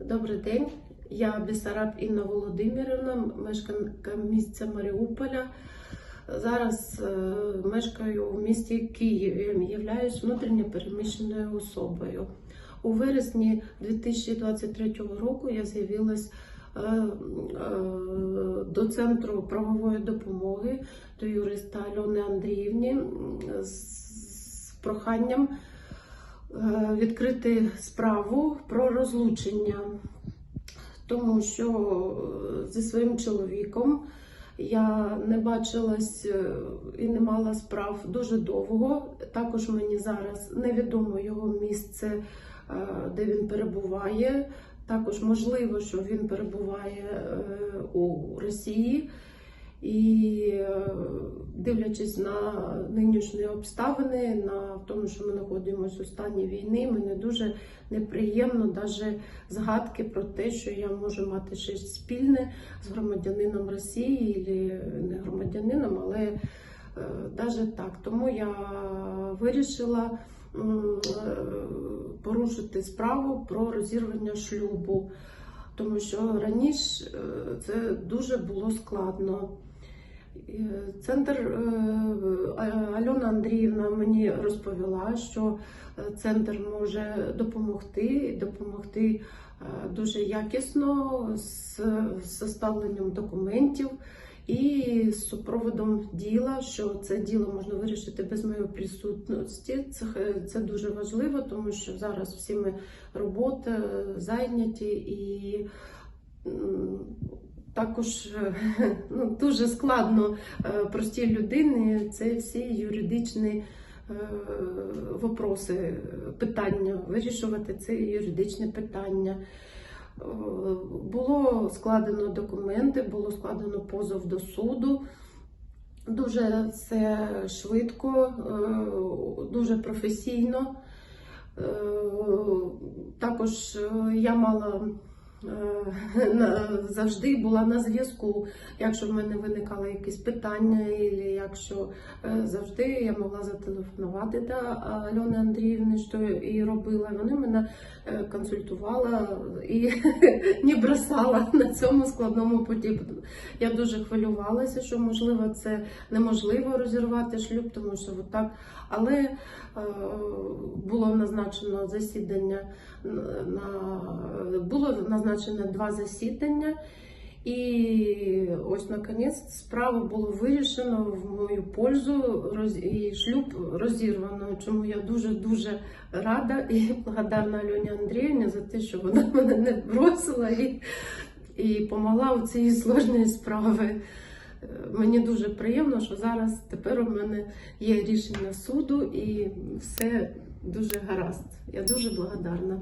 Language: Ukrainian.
Добрий день. Я Бісараб Інна Володимирівна, мешканка місця Маріуполя. Зараз е, мешкаю в місті Києві, являюсь внутрішньо переміщеною особою. У вересні 2023 року я з'явилась е, е, до центру правової допомоги до юриста Альони Андріївні з проханням відкрити справу про розлучення, тому що е, зі своїм чоловіком я не бачилась е, і не мала справ дуже довго. Також мені зараз невідомо його місце, е, де він перебуває. Також можливо, що він перебуває е, у Росії. І е, дивлячись на нинішні обставини, на тому, що ми знаходимося у стані війни, мені дуже неприємно навіть згадки про те, що я можу мати щось спільне з громадянином Росії, або не громадянином, але навіть так. Тому я вирішила е, порушити справу про розірвання шлюбу, тому що раніше е, це дуже було складно. Е, Центр е, Альона Андріївна мені розповіла, що е, центр може допомогти, допомогти е, дуже якісно з составленням документів і з супроводом діла, що це діло можна вирішити без моєї присутності. Це, це дуже важливо, тому що зараз всі ми робота зайняті і. Також е, ну, дуже складно е, простій людині це всі юридичні е, вопроси, питання, вирішувати це юридичне питання. Е, Було складено документи, було складено позов до суду. Дуже все швидко, дуже професійно. Також я мала завжди була на зв'язку. Якщо в мене виникали якісь питання, або якщо е, завжди я могла зателефонувати до Альони Андріївни, що і робила. Вони мене е, консультувала і не бросала на цьому складному путі. Я дуже хвилювалася, що можливо це неможливо розірвати шлюб, тому що отак. Але е, було назначено засідання на було назначено два засідання. І ось наконець справу було вирішено в мою пользу роз... і шлюб розірвано. Чому я дуже дуже рада і благодарна Альоні Андріївні за те, що вона мене не бросила і, і помогла у цій сложній справі. Мені дуже приємно, що зараз тепер у мене є рішення суду і все дуже гаразд. Я дуже благодарна.